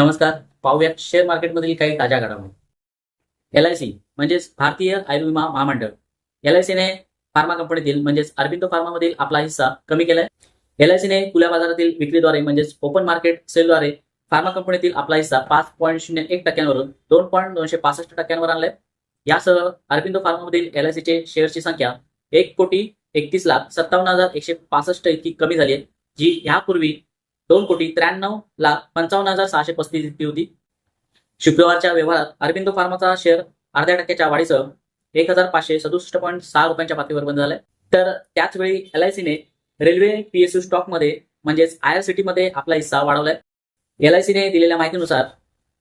नमस्कार. पाहूयात शेअर मार्केटमधील काही ताज्या घडामोडी. एल आय सी म्हणजेच भारतीय आयुर्विमा महामंडळ. एल आय सीने फार्मा कंपनीतील म्हणजेच अरबिंदो फार्मामधील आपला हिस्सा कमी केलाय. एल आय सीने खुल्या बाजारातील विक्रीद्वारे म्हणजेच ओपन मार्केट सेलद्वारे फार्मा कंपनीतील आपला हिस्सा पाच पॉईंट शून्य एक टक्क्यांवरून दोन पॉईंट दोनशे पासष्ट टक्क्यांवर आणलाय. यासह अरबिंदो फार्मामधील एल आय सीचे शेअरची संख्या एक कोटी एकतीस लाख सत्तावन्न हजार एकशे पासष्ट इतकी कमी झाली आहे जी यापूर्वी दोन कोटी त्र्याण्णव लाख पंचावन्न हजार सहाशे पस्तीस इतकी होती. शुक्रवारच्या व्यवहारात अरबिंदो फार्माचा शेअर अर्ध्या टक्क्याच्या वाढीसह एक हजार पाचशे सदुसष्ट पॉईंट सहा रुपयांच्या पातळीवर बंद झालाय. तर त्याच वेळी एल आय सीने रेल्वे पीएसयू स्टॉकमध्ये म्हणजेच आय आर सी मध्ये आपला हिस्सा वाढवलाय. एल आय सीने दिलेल्या माहितीनुसार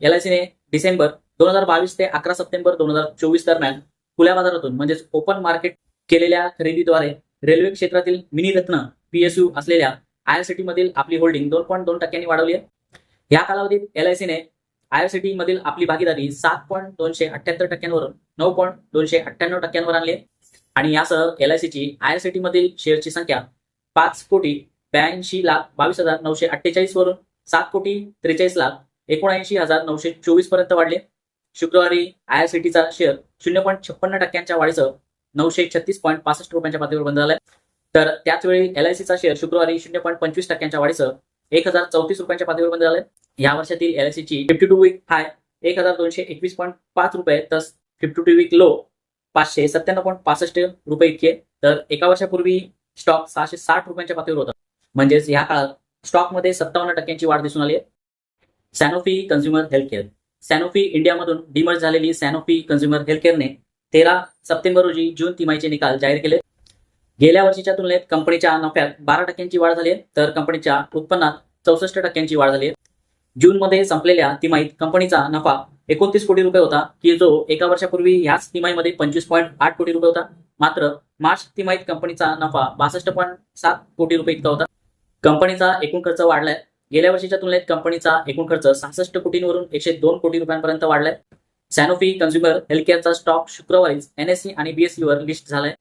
एल आय सीने डिसेंबर दोन हजार बावीस ते अकरा सप्टेंबर दोन हजार चोवीस दरम्यान खुल्या बाजारातून म्हणजेच ओपन मार्केट केलेल्या खरेदीद्वारे रेल्वे क्षेत्रातील मिनी रत्न पीएसयू असलेल्या आयआरसीटी मधील आपली होल्डिंग दोन पॉईंट दोन टक्क्यांनी वाढवली आहे. या कालावधीत एल आय सीने आयआरसीटी मधील आपली भागीदारी सात पॉईंट दोनशे अठ्ठ्याहत्तर टक्क्यांवरून नऊ पॉईंट दोनशे अठ्ठ्याण्णव टक्क्यांवर आणली आहे. आणि यासह एल आय सीची आयआरसीटी मधील शेअरची संख्या पाच कोटी ब्याऐंशी लाख बावीस हजार नऊशे अठ्ठेचाळीस वरून सात कोटी त्रेचाळीस लाख एकोणऐंशी हजार नऊशे चोवीसपर्यंत वाढले शुक्रवारी आयआरसीटीचा शेअर शून्य पॉईंट छप्पन्न टक्क्यांच्या वाढीसह नऊशे छत्तीस पॉईंट पासष्ट रुपयांच्या पातळीवर बंद झालाय तर त्याच वेळी शेअर शुक्रवारी शून्य पॉईंट पंचवीस टक्क्यांच्या वाढीसह एक हजार चौतीस रुपयांच्या पातळीवर बंद झालाय या वर्षातील एलआयसीची फिफ्टी टू वीक हाय एक हजार दोनशे एकवीस पॉईंट पाच रुपये तर फिफ्टी टू वीक लो पाचशे सत्त्याण्णव पॉईंट पासष्ट रुपये इतके. तर एका वर्षापूर्वी स्टॉक सहाशे साठ रुपयांच्या पातळीवर होता. म्हणजेच या काळात स्टॉकमध्ये सत्तावन्न टक्क्यांची वाढ दिसून आली आहे. सॅनोफी कन्झ्युमर हेल्थकेअर सॅनोफी इंडियामधून डिमर्ज झालेली सॅनोफी कन्झ्युमर हेल्थकेअरने तेरा सप्टेंबर रोजी जून तिमाहीचे निकाल जाहीर केले. गेल्या वर्षीच्या तुलनेत कंपनीच्या नफ्यात बारा टक्क्यांची वाढ झाली आहे. तर कंपनीच्या उत्पन्नात चौसष्ट टक्क्यांची वाढ झाली आहे. जूनमध्ये संपलेल्या तिमाहीत कंपनीचा नफा एकोणतीस कोटी रुपये होता की जो एका वर्षापूर्वी याच तिमाहीमध्ये पंचवीस पॉईंट आठ कोटी रुपये होता. मात्र मार्च तिमाहीत कंपनीचा नफा बासष्ट पॉईंट सात कोटी रुपये इतका होता. कंपनीचा एकूण खर्च वाढलाय. गेल्या वर्षीच्या तुलनेत कंपनीचा एकूण खर्च सहासष्ट कोटींवरून एकशे दोन कोटी रुपयांपर्यंत वाढलाय. सॅनोफी कन्झ्युमर हेल्थकेअरचा स्टॉक शुक्रवारीच एनएससी आणि बीएससी वर लिस्ट झालाय.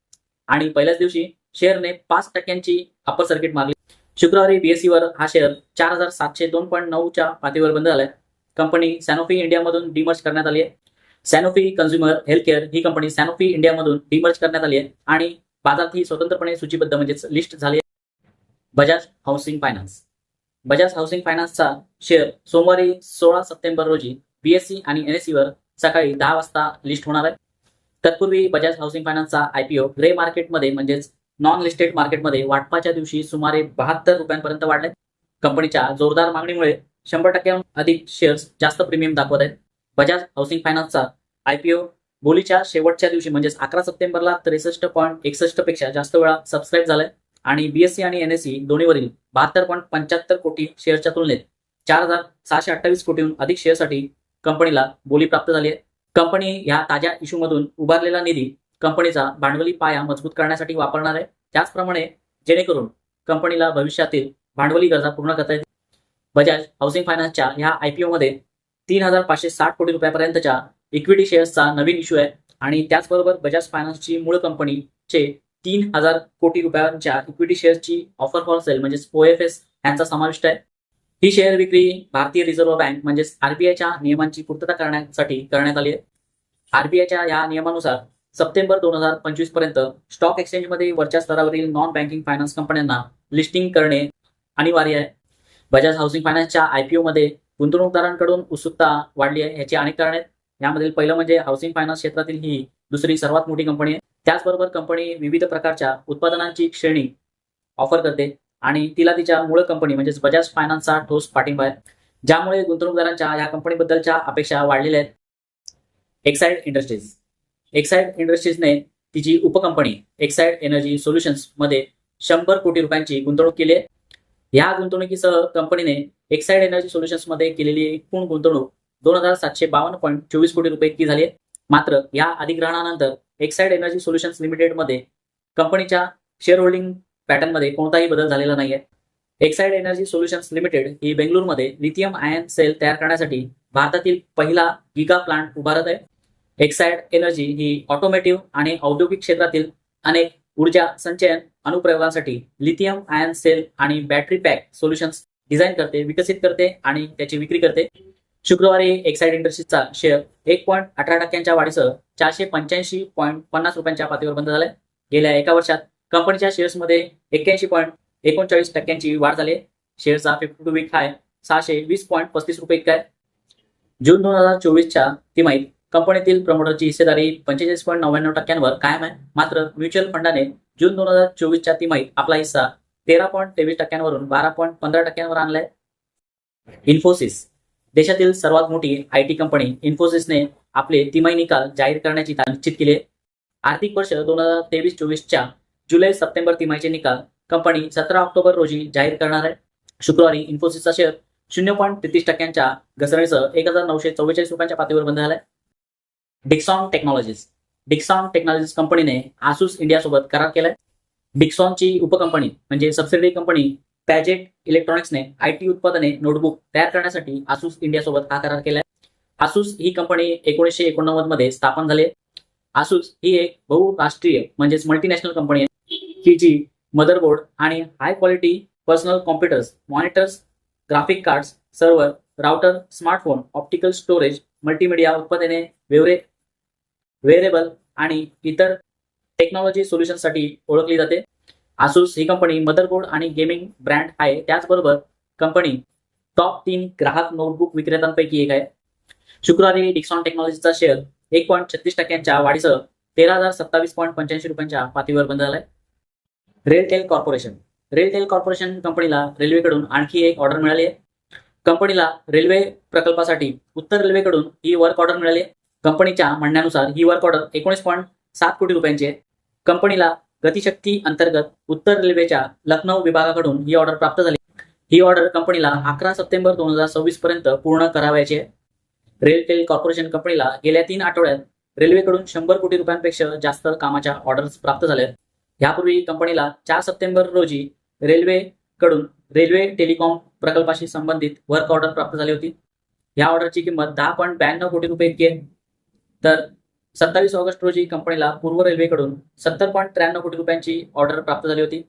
आणि पहिल्याच दिवशी शेअरने पाच टक्क्यांची अप्पर सर्किट मारली. शुक्रवारी बीएससी वर हा शेअर चार हजार सातशे दोन पॉईंट नऊच्या पातळीवर बंद झालाय. कंपनी सॅनोफी इंडियामधून डिमर्ज करण्यात आली आहे. सॅनोफी कन्झ्युमर हेल्थकेअर ही कंपनी सॅनोफी इंडियामधून डिमर्ज करण्यात आली आहे आणि बाजारात ही स्वतंत्रपणे सूचीबद्ध म्हणजेच लिस्ट झाली आहे. Bajaj housing finance Bajaj housing फायनान्सचा शेअर सोमवारी सोळा सप्टेंबर रोजी बीएससी आणि एनएससी वर सकाळी दहा वाजता लिस्ट होणार आहे. तत्पूर्वी बजाज हाऊसिंग फायनान्सचा आयपीओ ग्रे मार्केटमध्ये म्हणजेच नॉन लिस्टेड मार्केटमध्ये वाटपाच्या दिवशी सुमारे बहात्तर रुपयांपर्यंत वाढले कंपनीच्या जोरदार मागणीमुळे शंभर टक्क्याहून अधिक शेअर्स जास्त प्रीमियम दाखवत आहेत. बजाज हाऊसिंग फायनान्सचा आयपीओ बोलीच्या शेवटच्या दिवशी म्हणजेच अकरा सप्टेंबरला त्रेसष्ट पॉईंट एकसष्टपेक्षा जास्त वेळा सबस्क्राईब झालाय. आणि बीएससी आणि एनएससी दोन्हीवरील बहात्तर पॉईंट पंच्याहत्तर कोटी शेअरच्या तुलनेत चार हजार सहाशे अठ्ठावीस कोटीहून अधिक शेअरसाठी कंपनीला बोली प्राप्त झाली आहे. कंपनी या ताज्या इश्यूमधून उभारलेला निधी कंपनीचा भांडवली पाया मजबूत करण्यासाठी वापरणार आहे. त्याचप्रमाणे जेणेकरून कंपनीला भविष्यातील भांडवली गरजा पूर्ण करता येतील. बजाज हाऊसिंग फायनान्सच्या ह्या आयपीओ मध्ये तीन हजार पाचशे साठ कोटी रुपयापर्यंतच्या इक्विटी शेअर्सचा नवीन इश्यू आहे. आणि त्याचबरोबर बजाज फायनान्सची मूळ कंपनीचे तीन हजार कोटी रुपयांच्या इक्विटी शेअर्सची ऑफर फॉर सेल म्हणजेच एस यांचा समाविष्ट आहे. ही शेअर विक्री भारतीय रिझर्व्ह बँक म्हणजेच आरबीआयच्या नियमांची पूर्तता करण्यासाठी करण्यात आली आहे. आरबीआयच्या या नियमानुसार सप्टेंबर दोन हजार पंचवीसपर्यंत स्टॉक एक्सचेंजमध्ये वरच्या स्तरावरील नॉन बँकिंग फायनान्स कंपन्यांना लिस्टिंग करणे अनिवार्य आहे. बजाज हाऊसिंग फायनान्सच्या आयपीओ मध्ये गुंतवणूकदारांकडून उत्सुकता वाढली आहे याची अनेक कारणे आहेत. यामधील पहिलं म्हणजे हाऊसिंग फायनान्स क्षेत्रातील ही दुसरी सर्वात मोठी कंपनी आहे. त्याचबरोबर कंपनी विविध प्रकारच्या उत्पादनांची श्रेणी ऑफर करते. आणि तिला तिच्या मूळ कंपनी म्हणजेच बजाज फायनान्सचा ठोस पाठिंबा आहे. ज्यामुळे गुंतवणूकदारांच्या या कंपनीबद्दलच्या अपेक्षा वाढलेल्या आहेत. एक्साइड इंडस्ट्रीज एक्साइड इंडस्ट्रीजने तिची उपकंपनी एक्साइड एनर्जी सोल्युशन्समध्ये शंभर कोटी रुपयांची गुंतवणूक केली आहे. या गुंतवणुकीसह कंपनीने एक्साइड एनर्जी सोल्युशन्समध्ये केलेली एकूण गुंतवणूक दोन हजार सातशे बावन्न पॉईंट चोवीस कोटी रुपये इतकी झाली आहे. मात्र या अधिग्रहणानंतर एक्साइड एनर्जी सोल्युशन्स लिमिटेडमध्ये कंपनीच्या शेअर होल्डिंग पॅटर्नमध्ये कोणताही बदल झालेला नाहीये. एक्साइड एनर्जी सोल्युशन्स लिमिटेड ही बेंगळुरूमध्ये लिथियम आयन सेल तयार करण्यासाठी भारतातील पहिला गिगा प्लांट उभारत आहे. एक्साइड एनर्जी ही ऑटोमेटिव्ह आणि औद्योगिक क्षेत्रातील अनेक ऊर्जा संचयन अनुप्रयोगांसाठी लिथियम आयन सेल आणि बॅटरी पॅक सोल्युशन्स डिझाईन करते विकसित करते आणि त्याची विक्री करते. शुक्रवारी एक्साइड इंडस्ट्रीजचा शेअर एक पॉईंट अठरा टक्क्यांच्या वाढीसह चारशे पंच्याऐंशी पॉईंट पन्नास रुपयांच्या पातळीवर बंद झालाय. गेल्या एका वर्षात कंपनीच्या शेअर्समध्ये एक्क्याऐंशी पॉईंट एकोणचाळीस टक्क्यांची वाढ झाली शेअरचा फिफ्टी टू वीक हाय सहाशे वीस पॉईंट पस्तीस रुपये इतका आहे. जून दोन हजार चोवीसच्या तिमाहीत कंपनीतील प्रमोटरची हिस्सेदारी पंचेचाळीस पॉईंट नव्याण्णव टक्क्यांवर कायम आहे. मात्र म्युच्युअल फंडाने जून दोन हजार चोवीसच्या तिमाहीत आपला हिस्सा तेरा पॉईंट तेवीस टक्क्यांवरून बारा पॉईंट पंधरा टक्क्यांवर आणलाय. इन्फोसिस देशातील सर्वात मोठी आय टी कंपनी इन्फोसिसने आपले तिमाही निकाल जाहीर करण्याची निश्चित केली आर्थिक वर्ष दोन हजार तेवीस चोवीसच्या जुलै सप्टेंबर तिमाहीचे निकाल कंपनी सतरा ऑक्टोबर रोजी जाहीर करणार आहे. शुक्रवारी इन्फोसिसचा शेअर शून्य पॉईंट तेहतीस टक्क्यांच्या घसरणीसह एक हजार नऊशे चव्वेचाळीस रुपयांच्या पातळीवर बंद झालाय. डिक्सॉन टेक्नॉलॉजीज डिक्सॉन टेक्नॉलॉजीज कंपनीने आसूस इंडियासोबत करार केलाय. डिक्सॉनची उपकंपनी म्हणजे सबसिडी कंपनी पॅजेट इलेक्ट्रॉनिक्सने आय टी उत्पादने नोटबुक तयार करण्यासाठी आसूस इंडियासोबत हा करार केलाय. आसूस ही कंपनी एकोणीसशे एकोणनव्वदमध्ये स्थापन झाली आसूस ही एक बहुराष्ट्रीय म्हणजेच मल्टीनॅशनल कंपनी आहे. ही जी मदरबोर्ड आणि high quality personal computers monitors graphic cards server router smartphone optical storage multimedia उत्पादने वेवरे वेअरेबल आणि इतर टेक्नॉलॉजी सोल्युशनसाठी ओळखली जाते. आसूस ही कंपनी मदरबोर्ड आणि गेमिंग ब्रँड आहे. त्याचबरोबर कंपनी टॉप तीन ग्राहक नोटबुक विक्रेत्यांपैकी एक आहे. शुक्रवारी डिक्सॉन टेक्नॉलॉजीचा शेअर एक पॉईंट छत्तीस टक्क्यांच्या वाढीसह तेरा हजार सत्तावीस पॉईंट पंच्याऐंशी रुपयांच्या पातळीवर बंद झालाय. रेलटेल कॉर्पोरेशन. रेलटेल कॉर्पोरेशन कंपनीला रेल्वेकडून आणखी एक ऑर्डर मिळाली आहे. कंपनीला रेल्वे प्रकल्पासाठी उत्तर रेल्वेकडून ही वर्क ऑर्डर मिळाली आहे. कंपनीच्या म्हणण्यानुसार ही वर्क ऑर्डर एकोणीस पॉईंट सात कोटी रुपयांची आहे. कंपनीला गतिशक्ती अंतर्गत उत्तर रेल्वेच्या लखनौ विभागाकडून ही ऑर्डर प्राप्त झाली. ही ऑर्डर कंपनीला अकरा सप्टेंबर दोन हजार सव्वीस पर्यंत पूर्ण करावायची आहे. रेलटेल कॉर्पोरेशन कंपनीला गेल्या तीन आठवड्यात रेल्वेकडून शंभर कोटी रुपयांपेक्षा जास्त कामाच्या ऑर्डर्स प्राप्त झाल्या आहेत. यापूर्वी कंपनीला चार सप्टेंबर रोजी रेल्वेकडून रेल्वे टेलिकॉम प्रकल्पाशी संबंधित वर्क ऑर्डर प्राप्त झाली होती. या ऑर्डरची किंमत दहा पॉईंट ब्याण्णव कोटी रुपये इतकी आहे. तर सत्तावीस ऑगस्ट रोजी कंपनीला पूर्व रेल्वेकडून सत्तर पॉईंट त्र्याण्णव कोटी रुपयांची ऑर्डर प्राप्त झाली होती.